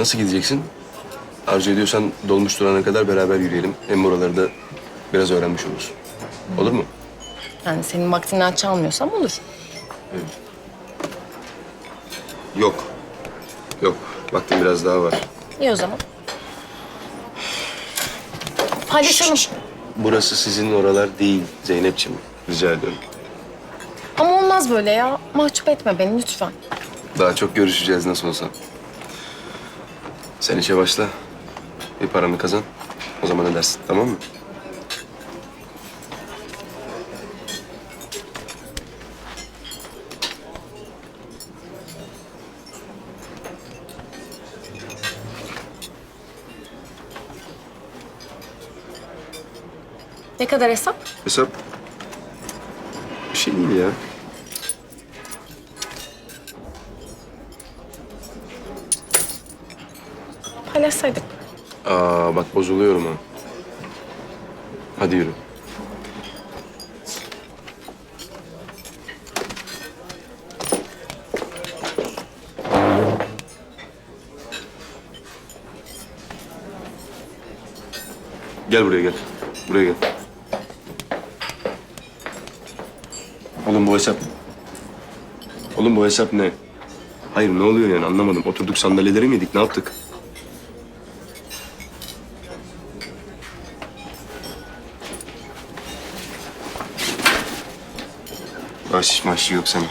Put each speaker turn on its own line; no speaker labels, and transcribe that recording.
Nasıl gideceksin? Arzu ediyorsan dolmuş durana kadar beraber yürüyelim. Hem buraları da biraz öğrenmiş olursun. Olur mu?
Yani senin vaktinden çalmıyorsam olur.
Yok. Yok. Vaktim biraz daha var.
İyi o zaman. Paylaşalım.
Burası sizin oralar değil Zeynep'ciğim. Rica ediyorum.
Ama olmaz böyle ya. Mahcup etme beni lütfen.
Daha çok görüşeceğiz nasıl olsa. Sen işe başla. Bir paranı kazan. O zaman ödersin tamam mı?
Ne kadar hesap?
Hesap bir şey değil ya.
Paylaşsaydık.
Aa bak bozuluyorum ha. Hadi yürü. Gel buraya gel. Buraya gel. Oğlum bu hesap... Oğlum bu hesap ne? Hayır ne oluyor yani anlamadım. Oturduk sandalyeleri mi yedik ne yaptık? Bahşiş mahşiş yok senin.